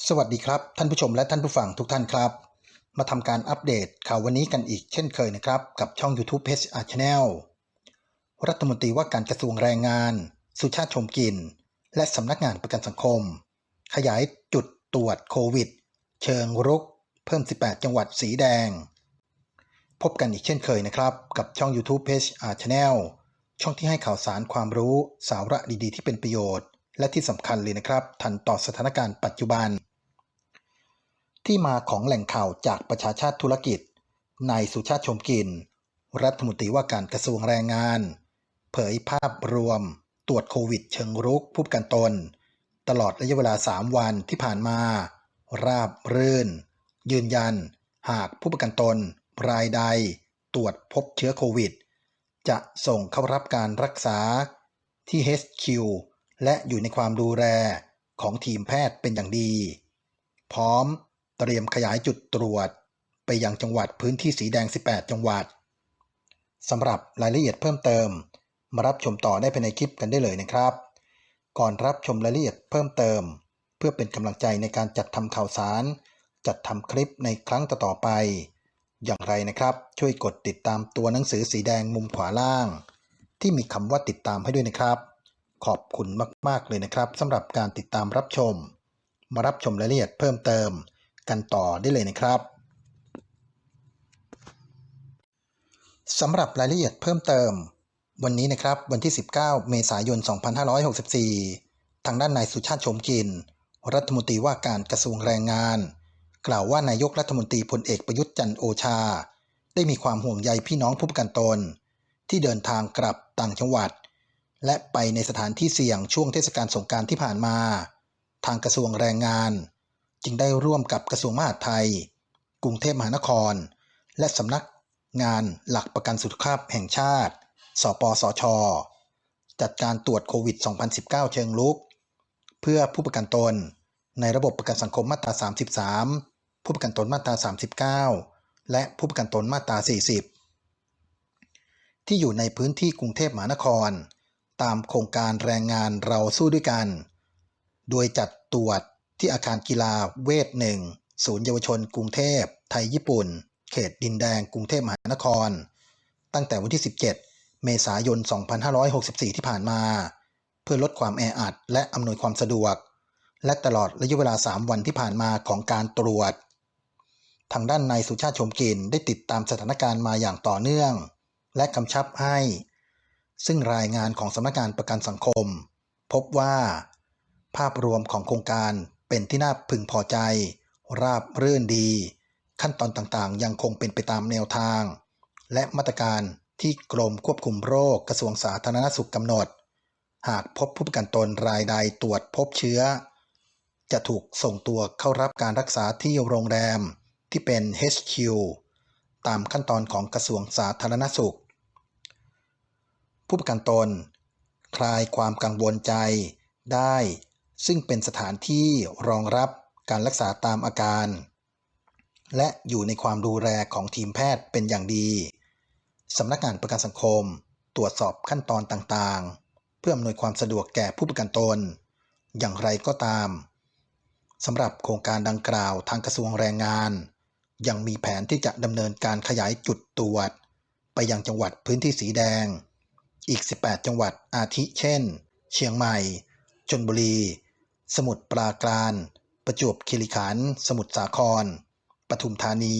สวัสดีครับ ท่านผู้ชมและท่านผู้ฟังทุกท่านครับ มาทำการอัปเดตข่าววันนี้กันอีกเช่นเคยนะครับ กับช่อง YouTube Page Art Channel รัฐมนตรีว่าการกระทรวงแรงงาน สุชาติชมกิน และสำนักงานประกันสังคม ขยายจุดตรวจโควิด เชิงรุก เพิ่ม 18 จังหวัดสีแดง พบกันอีกเช่นเคยนะครับ กับช่อง YouTube Page Art Channel ช่องที่ให้ข่าวสารความรู้สาระดีๆ ที่เป็นประโยชน์ และที่สำคัญเลยนะครับ ทันต่อสถานการณ์ปัจจุบัน ที่มาของแหล่งข่าวจากประชาชาติธุรกิจนายสุชาติชมกิน รัฐมนตรีว่าการกระทรวงแรงงาน เผยภาพรวม ตรวจโควิดเชิงรุกผู้กันตน ตลอดระยะเวลา 3 วันที่ผ่านมา ราบรื่น ยืนยัน หากผู้ประกันตน รายใด ตรวจพบเชื้อโควิด จะส่งเข้ารับการรักษาที่ HQ และอยู่ในความดูแลของทีมแพทย์เป็นอย่างดี พร้อมเตรียมขยายจุดตรวจไปยังจังหวัดพื้นที่สีแดง 18 จังหวัดสำหรับรายละเอียดเพิ่มเติม มารับชมต่อได้ภายในคลิปกันได้เลยนะครับ ก่อนรับชมรายละเอียดเพิ่มเติม เพื่อเป็นกำลังใจในการจัดทำข่าวสาร จัดทำคลิปในครั้งต่อๆไป อย่างไรนะครับ ช่วยกดติดตามตัวหนังสือสีแดงมุมขวาล่าง ที่มีคำว่าติดตามให้ด้วยนะครับ ขอบคุณมาก ๆ เลยนะครับสำหรับการติดตามรับชม มารับชมรายละเอียดเพิ่มเติมกันต่อได้เลยนะครับสำหรับรายละเอียดเพิ่มเติม วันนี้นะครับวันที่ 19 เมษายน 2564 ทางด้านนายสุชาติชมกิน รัฐมนตรีว่าการกระทรวงแรงงาน กล่าวว่านายกรัฐมนตรีพลเอกประยุทธ์จันโอชา ได้มีความห่วงใยพี่น้องผู้ประกันตน ที่เดินทางกลับต่างจังหวัด และไปในสถานที่เสี่ยงช่วงเทศกาลสงการที่ผ่านมา ทางกระทรวงแรงงาน จึงได้ร่วมกับกระทรวงมหาดไทย กรุงเทพมหานคร และสำนักงานหลักประกันสุขภาพแห่งชาติ สปสช จัดการตรวจโควิด 2019 เชิงลุก เพื่อผู้ประกันตนในระบบประกันสังคมมาตรา 33 ผู้ประกันตนมาตรา 39 และผู้ประกันตนมาตรา 40 ที่อยู่ในพื้นที่กรุงเทพมหานคร ตามโครงการแรงงานเราสู้ด้วยกัน โดยจัดตรวจที่อาคารกีฬาเวทหนึ่งศูนย์เยาวชนกรุงเทพ ไทยญี่ปุ่น เขตดินแดงกรุงเทพมหานคร ตั้งแต่วันที่ 17 เมษายน 2564 ที่ผ่านมา เพื่อลดความแออัดและอำนวยความสะดวก และตลอดระยะเวลา 3 วันที่ผ่านมาของการตรวจ ทางด้านนายสุชาติชมกลินได้ติดตามสถานการณ์มาอย่างต่อเนื่อง และกำชับให้ ซึ่งรายงานของสำนักงานประกันสังคม พบว่า ภาพรวมของโครงการเป็นที่น่าพึงพอใจ ราบรื่นดี ขั้นตอนต่างๆ ยังคงเป็นไปตามแนวทาง และมาตรการที่กรมควบคุมโรคกระทรวงสาธารณสุขกำหนด หากพบผู้ประกันตนรายใดตรวจพบเชื้อ จะถูกส่งตัวเข้ารับการรักษาที่โรงแรมที่เป็น HQ ตามขั้นตอนของกระทรวงสาธารณสุข ผู้ประกันตน คลายความกังวลใจได้ ซึ่งเป็นสถานที่รองรับการรักษาตามอาการ และอยู่ในความดูแลของทีมแพทย์เป็นอย่างดีสำนักงานประกันสังคม ตรวจสอบขั้นตอนต่างๆ เพื่ออำนวยความสะดวกแก่ผู้ประกันตน อย่างไรก็ตามสำหรับโครงการดังกล่าวทางกระทรวงแรงงาน ยังมีแผนที่จะดำเนินการขยายจุดตรวจ ไปยังจังหวัดพื้นที่สีแดง อีก 18 จังหวัดอาทิเช่น เชียงใหม่ ชนบุรี สมุทรปราการ ประจวบคีรีขันธ์สมุทรสาคร ปทุมธานี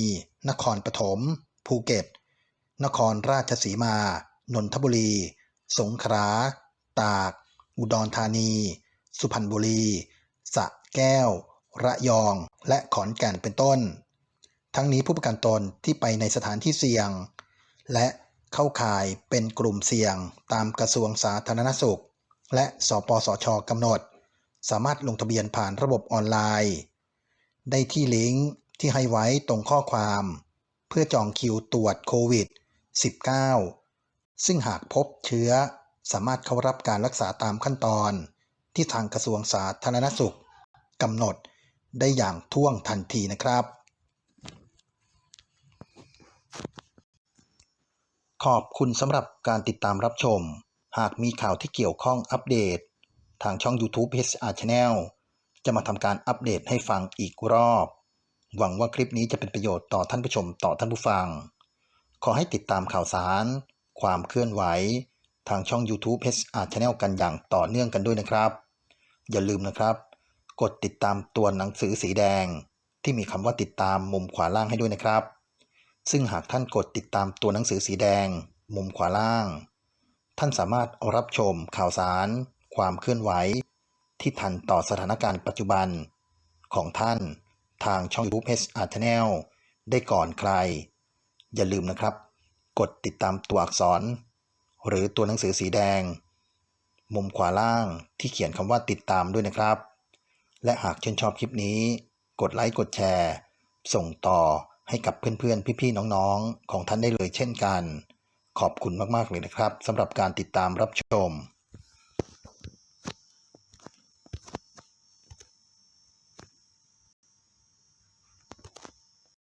นครปฐม ภูเก็ต นครราชสีมา นนทบุรี สงขลา ตาก อุดรธานี สุพรรณบุรี สระแก้ว ระยอง และขอนแก่นเป็นต้น ทั้งนี้ผู้ประกันตนที่ไปในสถานที่เสี่ยง และ เข้าข่ายเป็นกลุ่มเสี่ยงตามกระทรวงสาธารณสุข และสปสชกำหนด สามารถลงทะเบียนผ่านระบบออนไลน์ ได้ที่ลิงก์ที่ให้ไว้ตรงข้อความ เพื่อจองคิวตรวจโควิด -19 ซึ่งหากพบเชื้อสามารถเข้ารับการรักษาตามขั้นตอน ที่ทางกระทรวงสาธารณสุขกำหนดได้อย่างท่วงทันทีนะครับ ขอบคุณสำหรับการติดตามรับชม หากมีข่าวที่เกี่ยวข้องอัปเดต ทางช่อง YouTube HR Channel จะมาทำการอัปเดตให้ฟังอีกรอบ หวังว่าคลิปนี้จะเป็นประโยชน์ต่อท่านผู้ชมต่อท่านผู้ฟัง ขอให้ติดตามข่าวสาร ความเคลื่อนไหว ทางช่อง YouTube HR Channel กันอย่างต่อเนื่องกันด้วยนะครับ อย่าลืมนะครับ กดติดตามตัวหนังสือสีแดง ที่มีคำว่าติดตามมุมขวาล่างให้ด้วยนะครับ ซึ่งหากท่านกดติดตามตัวหนังสือสีแดง มุมขวาล่าง ท่านสามารถรับชมข่าวสาร ความเคลื่อนไหว ที่ทันต่อสถานการณ์ปัจจุบัน ของท่านทางช่อง YouTube HR Channel ได้ก่อนใคร อย่าลืมนะครับ กดติดตามตัวอักษร หรือตัวหนังสือสีแดง มุมขวาล่างที่เขียนคำว่าติดตามด้วยนะครับ และหากชื่นชอบคลิปนี้ กดไลค์กดแชร์ ส่งต่อ ให้กับเพื่อนๆ พี่ๆ น้องๆ ของท่านได้เลยเช่นกัน ขอบคุณมากๆเลยนะครับสำหรับการติดตามรับชม